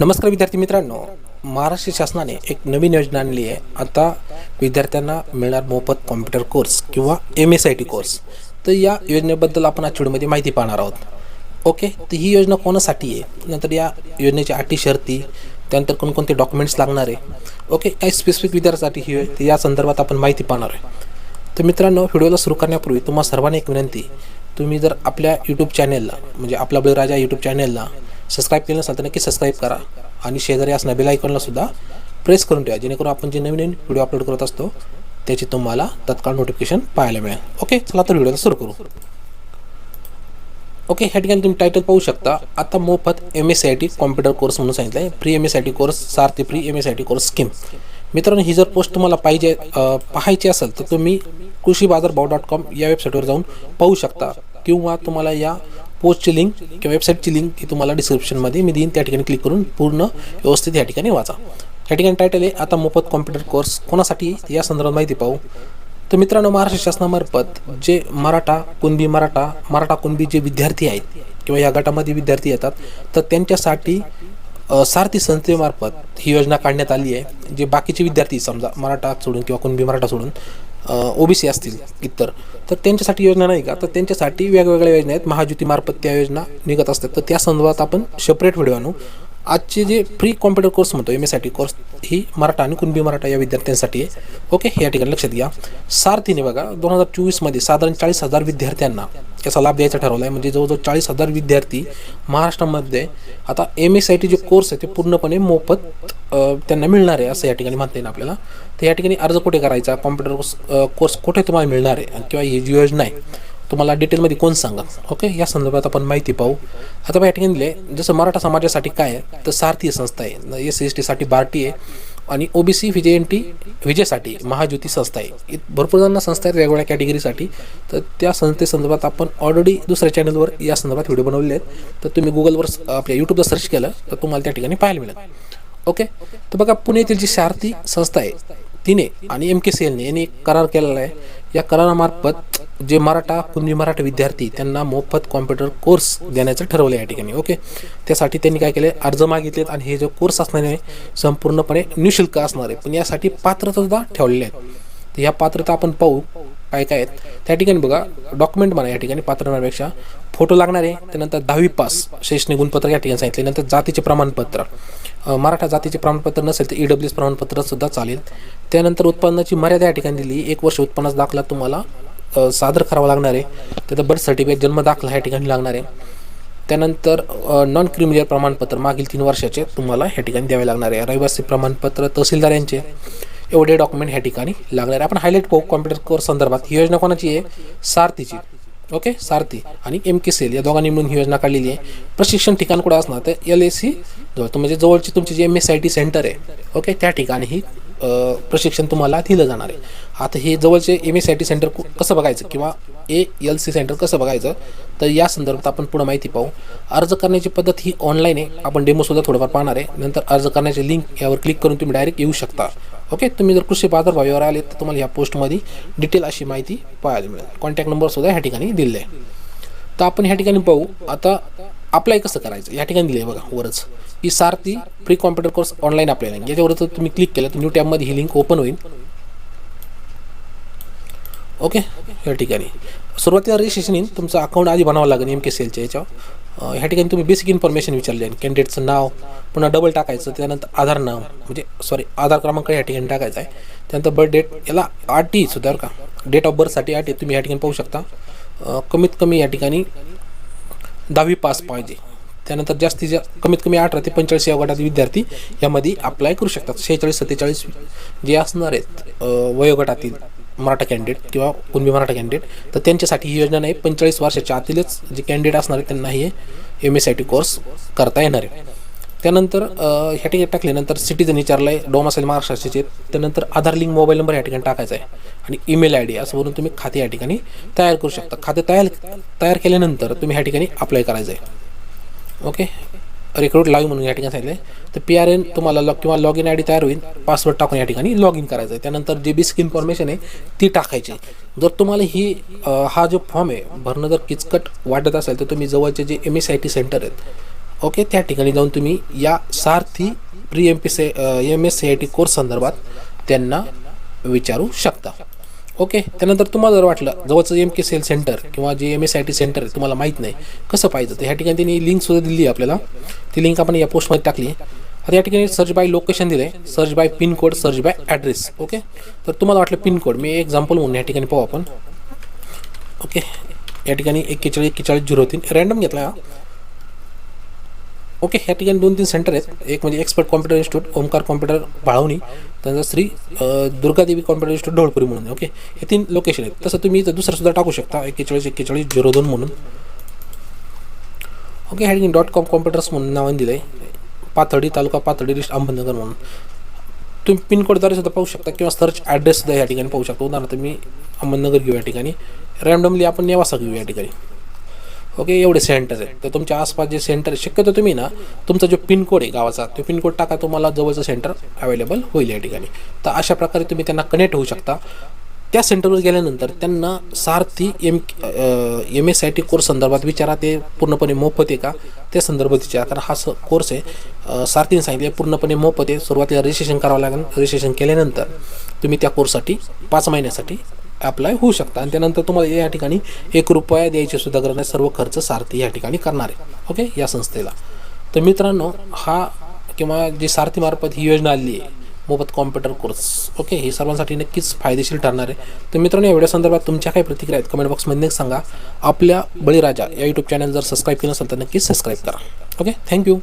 नमस्कार विद्यार्थी मित्रांनो. महाराष्ट्र शासनाने एक नवीन योजना आणली आहे. आता विद्यार्थ्यांना मिळणार मोफत कॉम्प्युटर कोर्स किंवा M S I T course तर या योजनेबद्दल आपण आज व्हिडिओमध्ये माहिती पाहणार आहोत. ओके? तर ही योजना कोणासाठी आहे? नंतर या योजनेच्या अटी शर्ती त्यानंतर कोणकोणते डॉक्युमेंट्स लागणार आहे? ओके? काही स्पेसिफिक विद्यार्थ्यासाठी ही आहे तर या संदर्भात आपण माहिती पाहणार आहे. तर मित्रांनो व्हिडिओला सुरू करण्यापूर्वी तुम्हाला सर्वांना एक विनंती. तुम्ही जर आपल्या यूट्यूब चॅनेलला म्हणजे आपला बळीराजा यूट्यूब चॅनेलला सबस्क्राईब केलं नसाल तर नक्की सबस्क्राईब करा. आणि शेजारी असणं बेल आयकॉनला सुद्धा प्रेस करून ठेवा जेणेकरून आपण जे नवीन नवीन व्हिडिओ अपलोड करत असतो त्याची तुम्हाला तत्काळ नोटिफिकेशन पाहायला मिळेल. ओके चला तर व्हिडिओला सुरू करू. ओके ह्या ठिकाणी तुम्ही टायटल पाहू शकता. आता मोफत M S I T computer course म्हणून सांगितलं आहे free M S I T course Sarthi free M S I T course scheme मित्रांनो ही जर पोस्ट तुम्हाला पाहिजे पाहायची असेल तर तुम्ही कृषी बाजार भाव डॉट कॉम या वेबसाईटवर जाऊन पाहू शकता. किंवा तुम्हाला या पोस्टची लिंक किंवा वेबसाईटची लिंक ही तुम्हाला डिस्क्रिप्शनमध्ये मी देईन. त्या ठिकाणी क्लिक करून पूर्ण व्यवस्थित या ठिकाणी वाचा. या ठिकाणी टायटल आहे आता मोफत कॉम्प्युटर कोर्स कोणासाठी? या संदर्भात माहिती पाहू. तर मित्रांनो महाराष्ट्र शासनामार्फत जे मराठा कुणबी मराठा मराठा कुणबी जे विद्यार्थी आहेत किंवा या गटामध्ये विद्यार्थी येतात तर त्यांच्यासाठी सारथी संस्थेमार्फत ही योजना काढण्यात आली आहे. जे बाकीचे विद्यार्थी समजा मराठा सोडून किंवा कुणबी मराठा सोडून ओबीसी असतील इतर तर त्यांच्यासाठी योजना नाही का? तर त्यांच्यासाठी वेगवेगळ्या योजना आहेत. महाज्योतीमार्फत त्या योजना निघत असतात. तर त्या संदर्भात आपण सेपरेट व्हिडिओ आणू. आजचे जे फ्री कॉम्प्युटर कोर्स म्हणतो एम एसाठी कोर्स ही मराठा आणि कुणबी मराठा या विद्यार्थ्यांसाठी आहे. ओके या ठिकाणी लक्षात घ्या. सारथीने बघा दोन हजार चोवीसमध्ये साधारण चाळीस हजार विद्यार्थ्यांना याचा लाभ द्यायचा ठरवला आहे म्हणजे जवळजवळ चाळीस हजार विद्यार्थी महाराष्ट्रामध्ये आता एम एस आय टी जे कोर्स आहे ते पूर्णपणे मोफत त्यांना मिळणार आहे असं या ठिकाणी म्हणता येईल आपल्याला. तर या ठिकाणी अर्ज कुठे करायचा? कॉम्प्युटर कोर्स कोर्स कुठे तुम्हाला मिळणार आहे? किंवा ही जी योजना आहे तुम्हाला डिटेलमध्ये कोण सांगा ओके या संदर्भात आपण माहिती पाहू. आता या ठिकाणी दिले जसं मराठा समाजासाठी काय आहे तर सारथी संस्था आहे. एस सी एस टीसाठी बार्टी आहे. आणि ओबीसी व्हिजे एन टी व्हिजेसाठी महाज्योती संस्था आहे. भरपूर जणांना संस्था आहेत वेगवेगळ्या कॅटेगरीसाठी तर त्या संस्थेसंदर्भात आपण ऑलरेडी दुसऱ्या चॅनलवर या संदर्भात व्हिडिओ बनवलेले आहेत. तर तुम्ही गुगलवर आपल्या यूट्यूबला सर्च केलं तर तुम्हाला त्या ठिकाणी पाहायला मिळेल. ओके तर बघा पुणे येथील जी सारथी संस्था आहे तिने आणि एम के सी एलने यांनी एक करार केलेला आहे. या करारामार्फत जे मराठा कुणबी मराठा विद्यार्थी त्यांना मोफत कॉम्प्युटर कोर्स देण्याचं ठरवलं आहे या ठिकाणी ओके त्यासाठी त्यांनी काय केले अर्ज मागितलेत आणि हे जो कोर्स असणार आहे संपूर्णपणे निशुल्क असणार आहे. पण यासाठी पात्रता सुद्धा ठेवलेले आहेत. तर ह्या पात्रता आपण पाहू काय काय आहेत. त्या ठिकाणी बघा डॉक्युमेंट म्हणा या ठिकाणी पात्र होण्यापेक्षा फोटो लागणार आहे त्यानंतर दहावी पास शैक्षणिक गुणपत्र या ठिकाणी सांगितले. नंतर जातीचे प्रमाणपत्र. मराठा जातीचे प्रमाणपत्र नसेल तर ई डब्ल्यू एस प्रमाणपत्र सुद्धा चालेल. त्यानंतर उत्पन्नाची मर्यादा या ठिकाणी दिली. एक वर्ष उत्पन्नाचा दाखला तुम्हाला सादर करावा लागणार आहे. त्याचं बर्थ सर्टिफिकेट जन्म दाखला ह्या ठिकाणी लागणार आहे. त्यानंतर नॉन क्रिमिनल प्रमाणपत्र मागील तीन वर्षाचे तुम्हाला ह्या ठिकाणी द्यावे लागणार आहे. रहिवासी प्रमाणपत्र तहसीलदार यांचे. एवढे डॉक्युमेंट ह्या ठिकाणी लागणार आहे. आपण हायलाईट पाहू कॉम्प्युटर कोर्स संदर्भात ही योजना कोणाची आहे? सारथीची. ओके सारथी आणि एम के सेल या दोघांनी मिळून ही योजना काढलेली आहे. प्रशिक्षण ठिकाण कुठं असणार? तर एल ए सी जवळ म्हणजे जवळची तुमची जी M S I T centre आहे. ओके त्या ठिकाणी ही प्रशिक्षण तुम्हाला दिलं जाणार आहे. आता हे जवळचे M S I T centre कसं बघायचं? किंवा ए एल सी सेंटर कसं बघायचं? तर या संदर्भात आपण पुढे माहिती पाहू. अर्ज करण्याची पद्धत ही ऑनलाईन आहे. आपण डेमोसुद्धा थोडंफार पाहणार आहे. नंतर अर्ज करण्याची लिंक यावर क्लिक करून तुम्ही डायरेक्ट येऊ शकता. ओके तुम्ही जर कृषी बाजार भावीवर आले तर तुम्हाला या पोस्टमध्ये डिटेल अशी माहिती पाहायला मिळेल. कॉन्टॅक्ट नंबरसुद्धा ह्या ठिकाणी दिले आहे. तर आपण ह्या ठिकाणी पाहू. आता अप्लाय कसं करायचं? या ठिकाणी दिले बघा वरच. ही Sarthi pre computer course online apply link याच्यावर जर तुम्ही क्लिक केलं तर न्यू टॅबमध्ये ही लिंक ओपन होईल. ओके? या ठिकाणी. सुरुवातीला रजिस्ट्रेशन येईल तुमचं अकाउंट आधी बनावं लागेल एम के सेलच्या याच्यावर. ह्या ठिकाणी तुम्ही बेसिक इन्फॉर्मेशन विचारली आहे कॅन्डिडेटचं नाव पुन्हा डबल टाकायचं त्यानंतर आधार नाव म्हणजे सॉरी आधार क्रमांक या ठिकाणी टाकायचा आहे. त्यानंतर बर्थ डेट याला आर टी सुद्धा का. डेट ऑफ बर्थसाठी आर टी तुम्ही या ठिकाणी पाहू शकता. कमीत कमी या ठिकाणी दहावी पास पाहिजे. त्यानंतर जास्तीत जास्त कमीत कमी अठरा ते पंचेचाळीस या गटातील विद्यार्थी यामध्ये अप्लाय करू शकतात. शेहेचाळीस सत्तेचाळीस जे असणार आहेत वयोगटातील. मराठा कॅन्डिडेट किंवा कुणबी मराठा कॅन्डिडेट तर त्यांच्यासाठी ही योजना नाही पंचेचाळीस वर्षाच्या आतीलच जे कॅन्डिडेट असणार आहेत त्यांना हे M S I T course करता येणार आहे. त्यानंतर ह्या ठिकाणी टाकल्यानंतर सिटीजन विचारलं आहे डोमासाईल महाराष्ट्राचे त्यानंतर आधार लिंक मोबाईल नंबर या ठिकाणी टाकायचा आहे. आणि ईमेल आय डी असं वरून तुम्ही खाते या ठिकाणी तयार करू शकता. खाते तयार तयार केल्यानंतर तुम्ही ह्या ठिकाणी अप्लाय करायचं आहे. ओके रिक्रूट लाईव्ह म्हणून या ठिकाणी सांगितलं तर पी आर एन तुम्हाला लॉग किंवा लॉग इन आय डी तयार होईल पासवर्ड टाकून या ठिकाणी लॉग इन करायचं आहे त्यानंतर जे बेसिक इन्फॉर्मेशन आहे ती टाकायची. जर तुम्हाला ही हा जो फॉर्म आहे भरणं जर किचकट वाटत असेल तर तुम्ही जवळचे जे M S I T centre आहेत ओके त्या ठिकाणी जाऊन तुम्ही या Sarthi pre M P C M S C I T course संदर्भात त्यांना विचारू शकता. ओके त्यानंतर तुम्हाला जर वाटलं जवळचं एम के सेल सेंटर किंवा जे M S I T centre आहे तुम्हाला माहीत नाही कसं पाहिजे तर ह्या ठिकाणी त्यांनी लिंकसुद्धा दिली आहे आपल्याला. ती लिंक आपण या पोस्टमध्ये टाकली. आता या ठिकाणी सर्च बाय लोकेशन दिलं आहे search by pincode search by address okay? तर तुम्हाला वाटलं पिनकोड मी एक्झाम्पल म्हणून या ठिकाणी पाहू आपण. ओके? या ठिकाणी एक्केचाळीस एक्केचाळीस झिरो तीन. रॅन्डम घेतला. हा ओके ह्या ठिकाणी दोन तीन सेंटर आहेत. एक म्हणजे expert computer institute Omkar computer Balwani त्यानंतर श्री दुर्गादेवी कॉम्प्युटर इन्स्टिट्यूट ढोळपुरी म्हणून. ओके हे तीन लोकेशन आहेत. तसं तुम्ही इथं दुसरं सुद्धा टाकू शकता. एक्केचाळीस एक्केचाळीस झिरो दोन म्हणून. ओके ह्या ठिकाणी डॉट कॉम कॉम्प्युटर्स म्हणून नावाने दिलं आहे पाथर्डी तालुका पाथर्डी डिस्ट अहमदनगर म्हणून. तुम्ही पिनकोडद्वारे सुद्धा पाहू शकता किंवा सर्च ॲड्रेससुद्धा या ठिकाणी पाहू शकता. उदाहरणार्थ मी अहमदनगर घेऊ या ठिकाणी. रॅन्डमली आपण नेवासा घेऊ या ठिकाणी. ओके एवढे सेंटर आहेत. तर तुमच्या आसपास जे सेंटर आहे शक्यतो तुम्ही ना तुमचा जो पिनकोड आहे गावाचा तो पिनकोड टाका तुम्हाला जवळचं सेंटर अवेलेबल होईल या ठिकाणी. तर अशा प्रकारे तुम्ही त्यांना कनेक्ट होऊ शकता. त्या सेंटरवर गेल्यानंतर त्यांना Sarthi M M S I T course संदर्भात विचारा ते पूर्णपणे मोफत आहे का? त्या संदर्भात विचारा कारण हा स कोर्स आहे सारथीने सांगितले पूर्णपणे मोफत आहे. सुरुवातीला रजिस्ट्रेशन करावं लागेल. रजिस्ट्रेशन केल्यानंतर तुम्ही त्या कोर्ससाठी पाच महिन्यासाठी अप्लाय होऊ शकता. आणि त्यानंतर तुम्हाला या ठिकाणी एक रुपया द्यायची सुद्धा गरज नाही. सर्व खर्च सारथी या ठिकाणी करणार आहे. ओके या संस्थेला. तर मित्रांनो हा किंवा जी सारथीमार्फत ही योजना आली आहे मोफत कॉम्प्युटर कोर्स ओके हे सर्वांसाठी नक्कीच फायदेशीर ठरणार आहे. तर मित्रांनो एवढ्या संदर्भात तुमच्या काही प्रतिक्रिया आहेत कमेंट बॉक्समध्ये सांगा. आपल्या बळीराजा या यूट्यूब चॅनल जर सबस्क्राईब केलं असेल तर नक्कीच सबस्क्राईब करा. Okay thank you